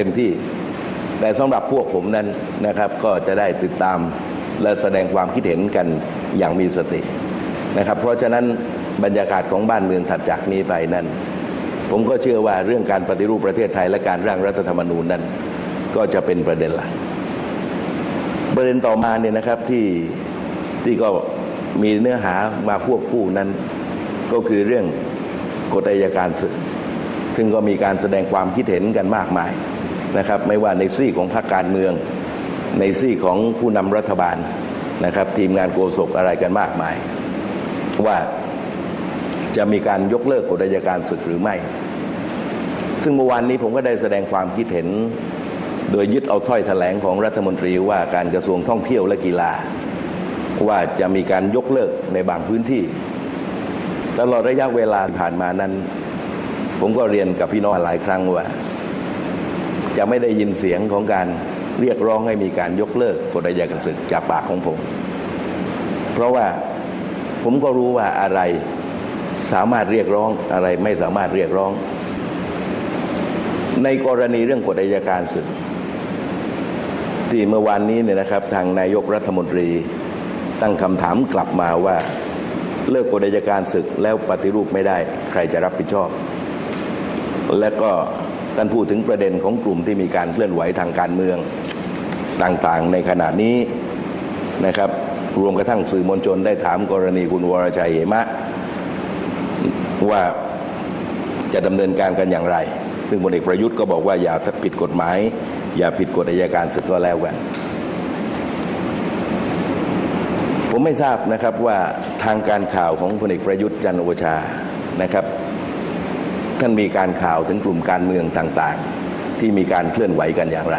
เต็มที่ แต่สำหรับพวกผมนั้นนะครับก็จะได้ติดตามและแสดงความคิดเห็นกันอย่างมีสตินะครับ เพราะฉะนั้นบรรยากาศของบ้านเมืองถัดจากนี้ไปนั้น ผมก็เชื่อว่าเรื่องการปฏิรูปประเทศไทยและการร่างรัฐธรรมนูญนั้น ก็จะเป็นประเด็นหลักประเด็นต่อมาเนี่ยนะครับที่ที่ก็มีเนื้อหามาควบคู่นั้น ก็คือเรื่องกฎอัยการศึกซึ่งก็มีการแสดงความคิดเห็นกันมากมาย นะครับ ไม่ว่าในซี่ของพรรคการเมือง ในซี่ของผู้นำรัฐบาลนะครับ ทีมงานโกศกอะไรกันมากมาย ว่าจะมีการยกเลิกกฎอัยการศึกหรือไม่ ซึ่งเมื่อวานนี้ผมก็ได้แสดงความคิดเห็น โดยยึดเอาถ้อยแถลงของรัฐมนตรีว่าการกระทรวงท่องเที่ยวและกีฬา ว่าจะมีการยกเลิกในบางพื้นที่ตลอดระยะเวลาที่ผ่านมานั้น ผมก็เรียนกับพี่น้องหลายครั้งว่า จะไม่ได้ยินเสียงของการเรียกร้องให้มีการยกเลิกกฎอัยการศึกจากปากของผม เพราะว่าผมก็รู้ว่าอะไรสามารถเรียกร้องอะไรไม่สามารถเรียกร้อง ในกรณีเรื่องกฎอัยการศึก ที่เมื่อวานนี้เนี่ยนะครับ ทางนายกรัฐมนตรีตั้งคำถามกลับมาว่าเลิกกฎอัยการศึกแล้วปฏิรูปไม่ได้ ใครจะรับผิดชอบ และก็ ท่านพูดถึงประเด็นของกลุ่มที่มีการเคลื่อนไหวทางการเมืองต่างๆ ในขณะนี้นะครับ รวมกระทั่งสื่อมวลชนได้ถามกรณีคุณวรชัยเหมะ ว่าจะดำเนินการกันอย่างไร ซึ่งพลเอกประยุทธ์ก็บอกว่าอย่าผิดกฎหมาย อย่าผิดกฎอัยการศึกก็แล้วกันผมไม่ทราบนะครับว่าทางการข่าวของพลเอกประยุทธ์จันโอชานะครับ ท่านมีการข่าวถึงกลุ่มการเมืองต่างๆ ที่มีการเคลื่อนไหวกันอย่างไร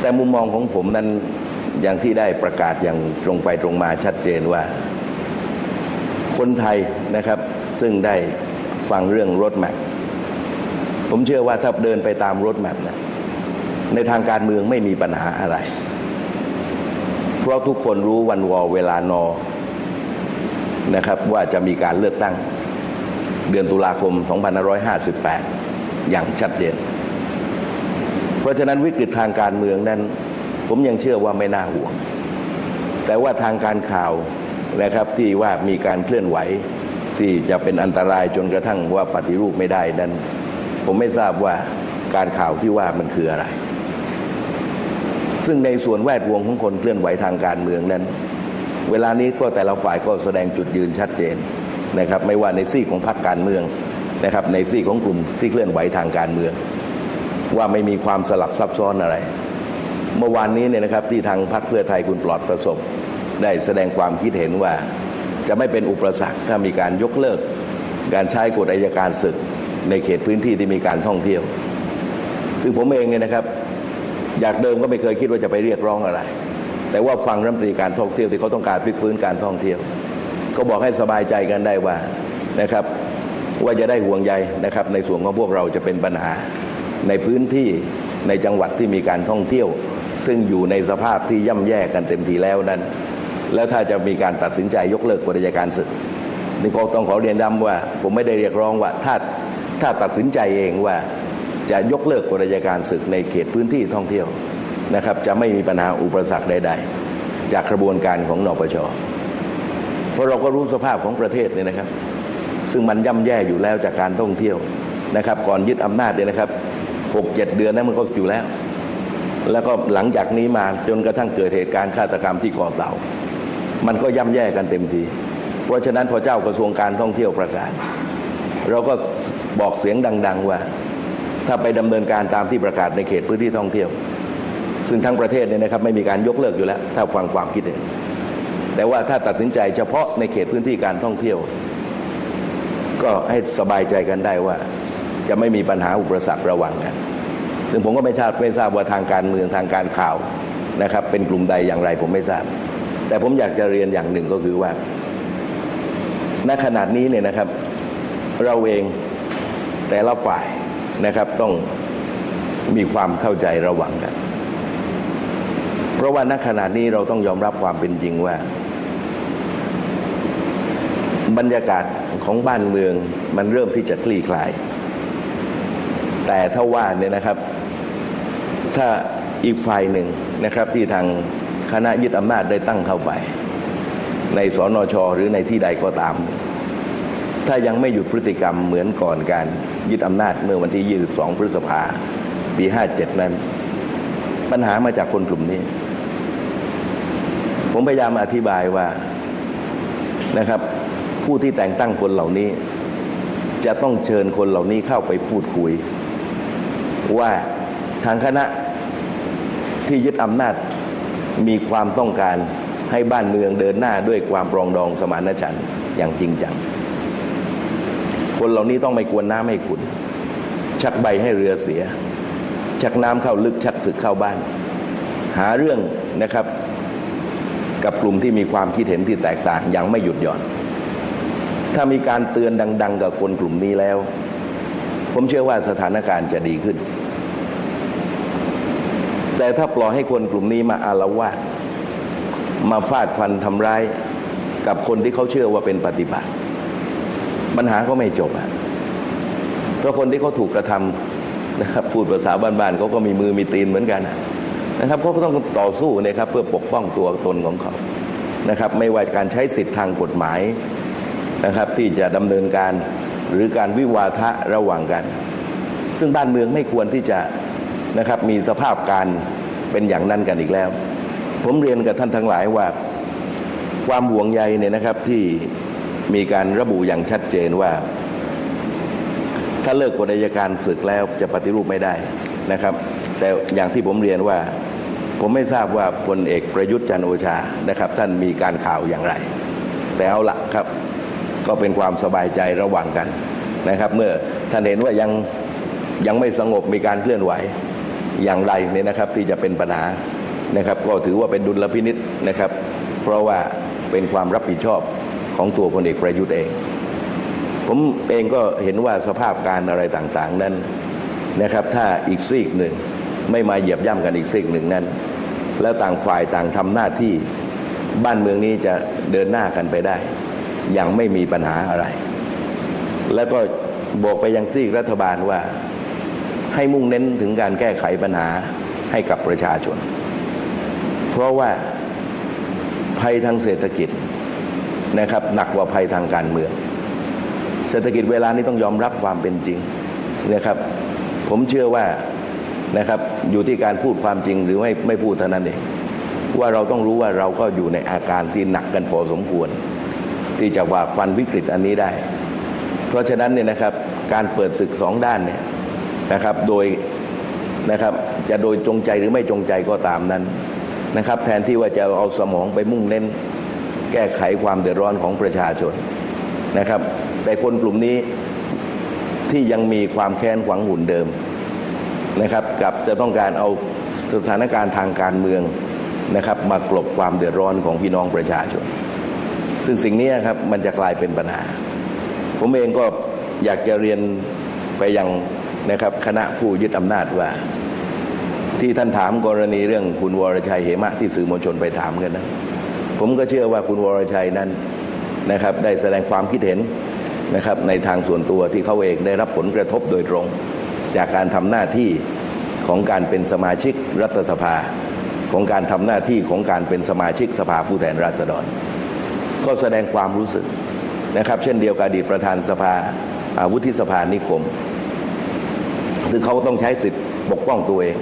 แต่มุมมองของผมนั้นอย่างที่ได้ประกาศอย่างตรงไปตรงมาชัดเจนว่า คนไทยนะครับซึ่งได้ฟังเรื่องรถแมพผมเชื่อว่าถ้าเดินไปตามรถแมพนะในทางการเมืองไม่มีปัญหาอะไร เพราะทุกคนรู้วันวอเวลานอนะครับว่าจะมีการเลือกตั้ง เดือนตุลาคม 2558 อย่างชัดเจน เพราะฉะนั้นวิกฤตทางการเมืองนั้น ผมยังเชื่อว่าไม่น่าห่วง แต่ว่าทางการข่าวนะครับที่ว่ามีการเคลื่อนไหวที่จะเป็นอันตรายจนกระทั่งว่าปฏิรูปไม่ได้นั้น ผมไม่ทราบว่าการข่าวที่ว่ามันคืออะไร ซึ่งในส่วนแวดวงของคนเคลื่อนไหวทางการเมืองนั้น เวลานี้ก็แต่ละฝ่ายก็แสดงจุดยืนชัดเจน นะครับไม่ว่าในซี่ของพรรคการเมืองนะครับในซี่ของกลุ่มที่เคลื่อนไหวทางการเมือง ว่าไม่มีความสลับซับซ้อนอะไร เมื่อวานนี้เนี่ยนะครับที่ทางพรรคเพื่อไทยคุณปลอดประสบ ได้แสดงความคิดเห็นว่าจะไม่เป็นอุปสรรคถ้ามีการยกเลิก การใช้กฎอัยการศึกในเขตพื้นที่ที่มีการท่องเที่ยว ซึ่งผมเองเนี่ยนะครับ อยากเดิมก็ไม่เคยคิดว่าจะไปเรียกร้องอะไร แต่ว่าฟังรัฐมนตรีการท่องเที่ยวที่เขาต้องการพลิกฟื้นการท่องเที่ยว ก็บอกให้สบายใจกันได้ว่านะครับ ว่าจะได้ห่วงใยนะครับ ในส่วนของพวกเราจะเป็นปัญหา ในพื้นที่ในจังหวัดที่มีการท่องเที่ยว ซึ่งอยู่ในสภาพที่ย่ำแย่กันเต็มทีแล้วนั้น แล้วถ้าจะมีการตัดสินใจยกเลิกกฎอัยการศึกนี่ก็ต้องขอเรียนย้ำว่า ผมไม่ได้เรียกร้องว่าถ้าถ้าตัดสินใจเองว่าจะยกเลิกกฎอัยการศึกในเขตพื้นที่ท่องเที่ยวนะครับ จะไม่มีปัญหาอุปสรรคใด ๆ จากกระบวนการของนปช เพราะเราก็รู้สภาพของประเทศเนี่ยนะครับ ซึ่งมันย่ำแย่อยู่แล้วจากการท่องเที่ยวนะครับ ก่อนยึดอำนาจเนี่ยนะครับหกเจ็ดเดือนนั้นมันก็อยู่แล้ว แล้วก็หลังจากนี้มาจนกระทั่งเกิดเหตุการณ์ฆาตกรรมที่ก่อเต่า มันก็ย่ำแย่กันเต็มที เพราะฉะนั้นพอเจ้ากระทรวงการท่องเที่ยวประกาศ เราก็บอกเสียงดัง ๆว่า ถ้าไปดำเนินการตามที่ประกาศในเขตพื้นที่ท่องเที่ยว ซึ่งทั้งประเทศเนี่ยนะครับไม่มีการยกเลิกอยู่แล้ว ถ้าฟังความคิดเห็น แต่ว่าถ้าตัดสินใจเฉพาะในเขตพื้นที่การท่องเที่ยว ก็ให้สบายใจกันได้ว่า จะไม่มีปัญหาอุปสรรคระหว่างกันซึ่งผมก็ไม่ทราบไม่ทราบว่าทางการเมืองทางการข่าวนะครับ เป็นกลุ่มใดอย่างไรผมไม่ทราบ แต่ผมอยากจะเรียนอย่างหนึ่งก็คือว่าณขนาดนี้เนี่ยนะครับ เราเองแต่ละฝ่ายนะครับต้องมีความเข้าใจระหว่างกัน เพราะว่าณขนาดนี้เราต้องยอมรับความเป็นจริงว่า บรรยากาศของบ้านเมืองมันเริ่มที่จะคลี่คลาย แต่ถ้าว่าเนี่ยนะครับ ถ้าอีกฝ่ายหนึ่งนะครับที่ทางคณะยึดอำนาจได้ตั้งเข้าไป ในสนชหรือในที่ใดก็ตาม ถ้ายังไม่หยุดพฤติกรรมเหมือนก่อนการยึดอำนาจเมื่อวันที่ 22 พฤษภาปี 57 นั้น ปัญหามาจากคนกลุ่มนี้ ผมพยายามอธิบายว่านะครับ ผู้ที่แต่งตั้งคนเหล่านี้ จะต้องเชิญคนเหล่านี้เข้าไปพูดคุย ว่าทางคณะที่ยึดอำนาจมีความต้องการให้บ้านเมืองเดินหน้าด้วยความปรองดองสมานฉันท์อย่างจริงจัง คนเหล่านี้ต้องไม่กวนน้ำให้ขุนชักใบให้เรือเสีย ชักน้ำเข้าลึกชักศึกเข้าบ้าน หาเรื่องนะครับ กับกลุ่มที่มีความคิดเห็นที่แตกต่างอย่างไม่หยุดหย่อน ถ้ามีการเตือนดัง ๆ กับคนกลุ่มนี้แล้ว ผมเชื่อว่าสถานการณ์จะดีขึ้น แต่ถ้าปล่อยให้คนกลุ่มนี้มาอารวาสมาฟาดฟันทำร้ายกับคนที่เขาเชื่อว่าเป็นปฏิบัติ ปัญหาก็ไม่จบอะเพราะคนที่เขาถูกกระทำนะครับพูดภาษาบ้านๆเขาก็มีมือมีตีนเหมือนกันนะครับเขาก็ต้องต่อสู้นะครับเพื่อปกป้องตัวตนของเขานะครับ ไม่ว่าการใช้สิทธิทางกฎหมาย นะครับ ที่จะดำเนินการหรือการวิวาทะระหว่างกัน ซึ่งบ้านเมืองไม่ควรที่จะนะครับมีสภาพการเป็นอย่างนั้นกันอีกแล้ว ผมเรียนกับท่านทั้งหลายว่าความห่วงใยเนี่ยนะครับที่มีการระบุอย่างชัดเจนว่า ถ้าเลิกกฎอัยการศึกแล้วจะปฏิรูปไม่ได้นะครับ แต่อย่างที่ผมเรียนว่า ผมไม่ทราบว่าพลเอกประยุทธ์จันโอชานะครับ ท่านมีการข่าวอย่างไร แต่เอาละครับ ก็เป็นความสบายใจระหว่างกันนะครับ เมื่อท่านเห็นว่ายังยังไม่สงบมีการเคลื่อนไหวอย่างไรเนี่ยนะครับที่จะเป็นปัญหานะครับ ก็ถือว่าเป็นดุลพินิษนะครับ เพราะว่าเป็นความรับผิดชอบของตัวพลเอกประยุทธ์เอง ผมเองก็เห็นว่าสภาพการอะไรต่างๆนั้นนะครับ ถ้าอีกซีกหนึ่งไม่มาเหยียบย่ำกันอีกซีกหนึ่งนั้น แล้วต่างฝ่ายต่างทำหน้าที่บ้านเมืองนี้จะเดินหน้ากันไปได้ อย่างไม่มีปัญหาอะไร แล้วก็บอกไปยังซีกรัฐบาลว่า ให้มุ่งเน้นถึงการแก้ไขปัญหาให้กับประชาชน เพราะว่าภัยทางเศรษฐกิจนะครับ หนักกว่าภัยทางการเมือง เศรษฐกิจเวลานี้ต้องยอมรับความเป็นจริงนะครับ ผมเชื่อว่านะครับอยู่ที่การพูดความจริงหรือไม่ไม่พูดเท่านั้นเองว่าเราต้องรู้ว่าเราก็อยู่ในอาการที่หนักกันพอสมควร ที่จะว่าฟันวิกฤตอันนี้ได้ เพราะฉะนั้นเนี่ยนะครับการเปิดศึกสองด้านเนี่ยนะครับโดยนะครับจะโดยจงใจหรือไม่จงใจก็ตามนั้นนะครับ แทนที่ว่าจะเอาสมองไปมุ่งเน้น แก้ไขความเดือดร้อนของประชาชนนะครับ แต่คนกลุ่มนี้ที่ยังมีความแค้นหวังหุ่นเดิมนะครับกับจะต้องการเอาสถานการณ์ทางการเมืองนะครับ มากลบความเดือดร้อนของพี่น้องประชาชน ซึ่งสิ่งนี้ครับมันจะกลายเป็นปัญหา ผมเองก็อยากจะเรียนไปยังนะครับคณะผู้ยึดอำนาจว่า ที่ท่านถามกรณีเรื่องคุณวรชัยเหมะที่สื่อมวลชนไปถามกันนะผมก็เชื่อว่าคุณวรชัยนั้นนะครับได้แสดงความคิดเห็นนะครับในทางส่วนตัวที่เขาเองได้รับผลกระทบโดยตรง จากการทำหน้าที่ของการเป็นสมาชิกรัฐสภา ของการทำหน้าที่ของการเป็นสมาชิกสภาผู้แทนราษฎร ก็แสดงความรู้สึกนะครับ เช่นเดียวกับอดีตประธานสภาอาวุธิสภานิคมซึ่งเขาต้องใช้สิทธิ์ปกป้องตัวเอง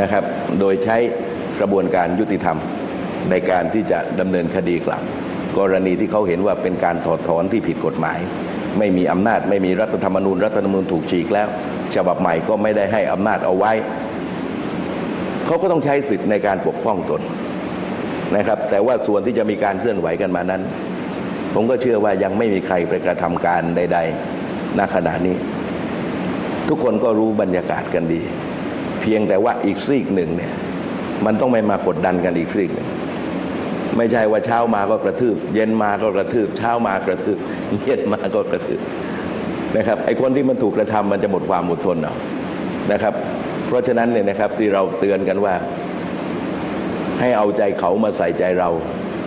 นะครับ โดยใช้กระบวนการยุติธรรมในการที่จะดำเนินคดีกลับ กรณีที่เขาเห็นว่าเป็นการถอดถอนที่ผิดกฎหมาย ไม่มีอำนาจไม่มีรัฐธรรมนูญรัฐธรรมนูญถูกฉีกแล้วฉบับใหม่ก็ไม่ได้ให้อำนาจเอาไว้ เขาก็ต้องใช้สิทธิ์ในการปกป้องตน นะครับ แต่ว่าส่วนที่จะมีการเคลื่อนไหวกันมานั้น ผมก็เชื่อว่ายังไม่มีใครไปกระทำการใด ๆณขณะนี้ ทุกคนก็รู้บรรยากาศกันดี เพียงแต่ว่าอีกซีกหนึ่งเนี่ย มันต้องไม่มากดดันกันอีกซีกหนึ่งไม่ใช่ว่าเช้ามาก็กระทืบ เย็นมาก็กระทืบ เช้ามากระทืบ เย็นมาก็กระทืบนะครับไอ้คนที่มันถูกกระทำมันจะหมดความอดทนเอานะครับ เพราะฉะนั้นเนี่ยนะครับที่เราเตือนกันว่า ให้เอาใจเขามาใส่ใจเรา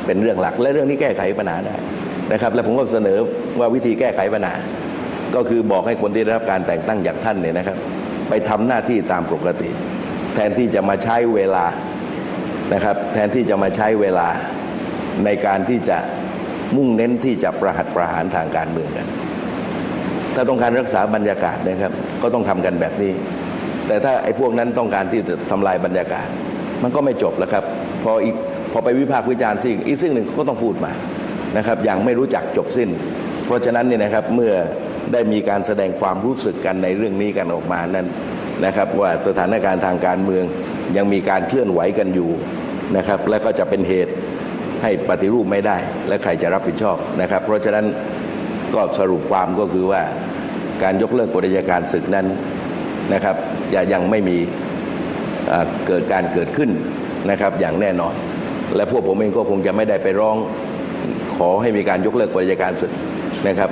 เป็นเรื่องหลัก และเรื่องนี้แก้ไขปัญหาได้นะครับ และผมก็เสนอว่าวิธีแก้ไขปัญหาก็คือบอกให้คนที่ได้รับการแต่งตั้งจากท่านเนี่ยนะครับ ไปทำหน้าที่ตามปกติ แทนที่จะมาใช้เวลานะครับ แทนที่จะมาใช้เวลาในการที่จะมุ่งเน้นที่จะประหัตประหารทางการเมืองกัน ถ้าต้องการรักษาบรรยากาศนะครับ ก็ต้องทำกันแบบนี้ แต่ถ้าไอ้พวกนั้นต้องการที่จะทำลายบรรยากาศ มันก็ไม่จบแล้วครับ พออีกพอไปวิพากษ์วิจารณ์สิ่งอีกสิ่งหนึ่งก็ต้องพูดมานะครับอย่างไม่รู้จักจบสิ้น เพราะฉะนั้นเนี่ยนะครับเมื่อได้มีการแสดงความรู้สึกกันในเรื่องนี้กันออกมานั้นนะครับ ว่าสถานการณ์ทางการเมืองยังมีการเคลื่อนไหวกันอยู่นะครับ และก็จะเป็นเหตุให้ปฏิรูปไม่ได้ และใครจะรับผิดชอบนะครับ เพราะฉะนั้นก็สรุปความก็คือว่าการยกเลิกกฎอัยการศึกนั้นนะครับจะยังไม่มีเอ่อเกิดการเกิดขึ้น นะครับอย่างแน่นอน และพวกผมเองก็คงจะไม่ได้ไปร้องขอให้มีการยกเลิกกฎอัยการศึกนะครับ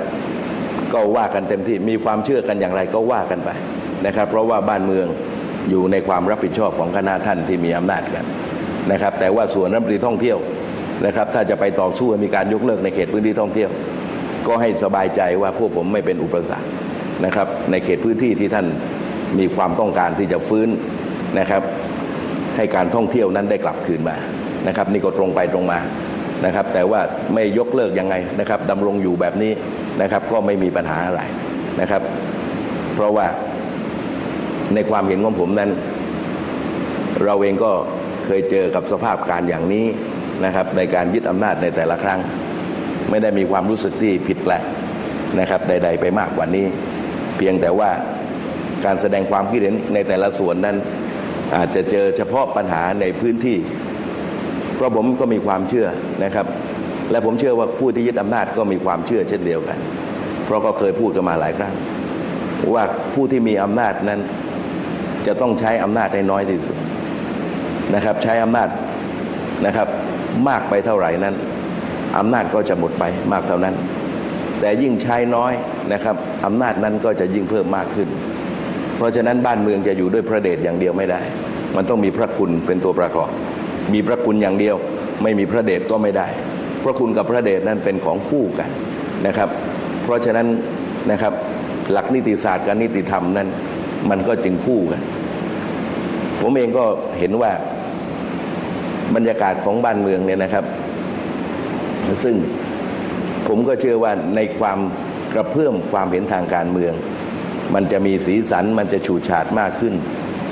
ก็ว่ากันเต็มที่มีความเชื่อกันอย่างไรก็ว่ากันไปนะครับ เพราะว่าบ้านเมืองอยู่ในความรับผิดชอบของคณะท่านที่มีอำนาจกันนะครับ แต่ว่าส่วนรัฐมนตรีท่องเที่ยวนะครับ ถ้าจะไปต่อสู้มีการยกเลิกในเขตพื้นที่ท่องเที่ยว ก็ให้สบายใจว่าพวกผมไม่เป็นอุปสรรคนะครับ ในเขตพื้นที่ที่ท่านมีความต้องการที่จะฟื้นนะครับ ให้การท่องเที่ยวนั้นได้กลับคืนมานะครับนี่ก็ตรงไปตรงมานะครับ แต่ว่าไม่ยกเลิกยังไงนะครับดำรงอยู่แบบนี้นะครับ ก็ไม่มีปัญหาอะไรนะครับ เพราะว่าในความเห็นของผมนั้น เราเองก็เคยเจอกับสภาพการอย่างนี้นะครับ ในการยึดอำนาจในแต่ละครั้ง ไม่ได้มีความรู้สึกที่ผิดแปลกนะครับ ใด ๆ ไปมากกว่านี้ เพียงแต่ว่าการแสดงความคิดเห็นในแต่ละส่วนนั้น อาจจะเจอเฉพาะปัญหาในพื้นที่ เพราะผมก็มีความเชื่อนะครับ และผมเชื่อว่าผู้ที่ยึดอำนาจก็มีความเชื่อเช่นเดียวกัน เพราะก็เคยพูดกันมาหลายครั้ง ว่าผู้ที่มีอำนาจนั้น จะต้องใช้อำนาจให้น้อยที่สุดนะครับ ใช้อำนาจนะครับ มากไปเท่าไหร่นั้นอำนาจก็จะหมดไปมากเท่านั้น แต่ยิ่งใช้น้อยนะครับอำนาจนั้นก็จะยิ่งเพิ่มมากขึ้น เพราะฉะนั้นบ้านเมืองจะอยู่ด้วยพระเดชอย่างเดียวไม่ได้ มันต้องมีพระคุณเป็นตัวประกอบ มีพระคุณอย่างเดียว ไม่มีพระเดชก็ไม่ได้ พระคุณกับพระเดชนั้นเป็นของคู่กันนะครับ เพราะฉะนั้นนะครับหลักนิติศาสตร์กับนิติธรรมนั้น มันก็จึงคู่กัน ผมเองก็เห็นว่าบรรยากาศของบ้านเมืองเนี่ยนะครับ ซึ่งผมก็เชื่อว่าในความกระเพื่อมความเห็นทางการเมือง มันจะมีสีสันมันจะฉูดฉาดมากขึ้น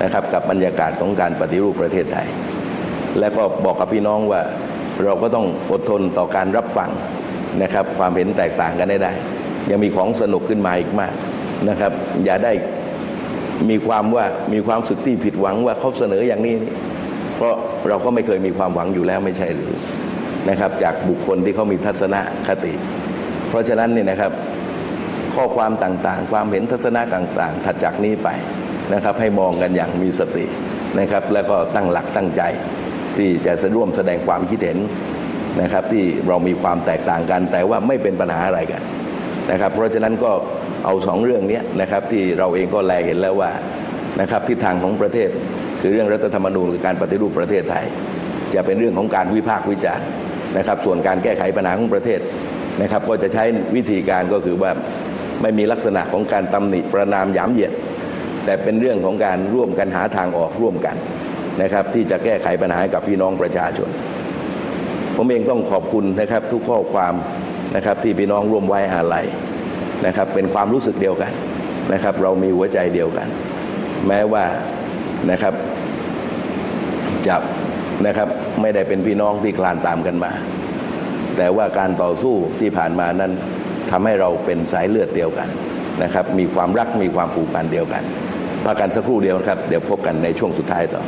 นะครับ กับบรรยากาศของการปฏิรูปประเทศไทย และก็บอกกับพี่น้องว่าเราก็ต้องอดทนต่อการรับฟังนะครับ ความเห็นแตกต่างกันได้ได้ ยังมีของสนุกขึ้นมาอีกมากนะครับ อย่าได้มีความว่ามีความสึกที่ผิดหวังว่าเขาเสนออย่างนี้นี่เพราะเราก็ไม่เคยมีความหวังอยู่แล้วไม่ใช่หรือนะครับ จากบุคคลที่เขามีทัศนคติ เพราะฉะนั้นเนี่ยนะครับ ข้อความต่างๆ ความเห็นทัศนะต่าง ๆ ถัดจากนี้ไปนะครับ ให้มองกันอย่างมีสตินะครับ แล้วก็ตั้งหลักตั้งใจ ที่จะร่วมแสดงความคิดเห็นนะครับ ที่เรามีความแตกต่างกัน แต่ว่าไม่เป็นปัญหาอะไรกันนะครับ เพราะฉะนั้นก็เอาสองเรื่องนี้นะครับ ที่เราเองก็แลเห็นแล้วว่านะครับทิศทางของประเทศคือเรื่องรัฐธรรมนูญคือการปฏิรูปประเทศไทย จะเป็นเรื่องของการวิพากษ์วิจารณ์นะครับ ส่วนการแก้ไขปัญหาของประเทศนะครับ ก็จะใช้วิธีการก็คือว่า ไม่มีลักษณะของการตำหนิประนามหยามเหยียด แต่เป็นเรื่องของการร่วมกันหาทางออกร่วมกันนะครับ ที่จะแก้ไขปัญหากับพี่น้องประชาชน ผมเองต้องขอบคุณนะครับทุกข้อความนะครับที่พี่น้องร่วมไว้อาลัยนะครับเป็นความรู้สึกเดียวกันนะครับ เรามีหัวใจเดียวกัน แม้ว่านะครับจับนะครับไม่ได้เป็นพี่น้องที่คลานตามกันมา แต่ว่าการต่อสู้ที่ผ่านมานั้น ทำให้เราเป็นสายเลือดเดียวกันนะครับมีความรักมีความผูกพันเดียวกันพักกันสักครู่เดียวนะครับ เดี๋ยวพบกันในช่วงสุดท้ายต่อ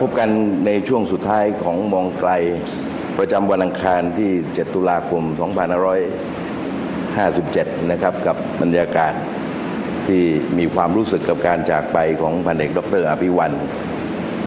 พบกันในช่วงสุดท้ายของมองไกล ประจำวันอังคารที่ 7 ตุลาคม 2557 นะครับ กับบรรยากาศที่มีความรู้สึกกับการจากไปของพันเอกดรอภิวัน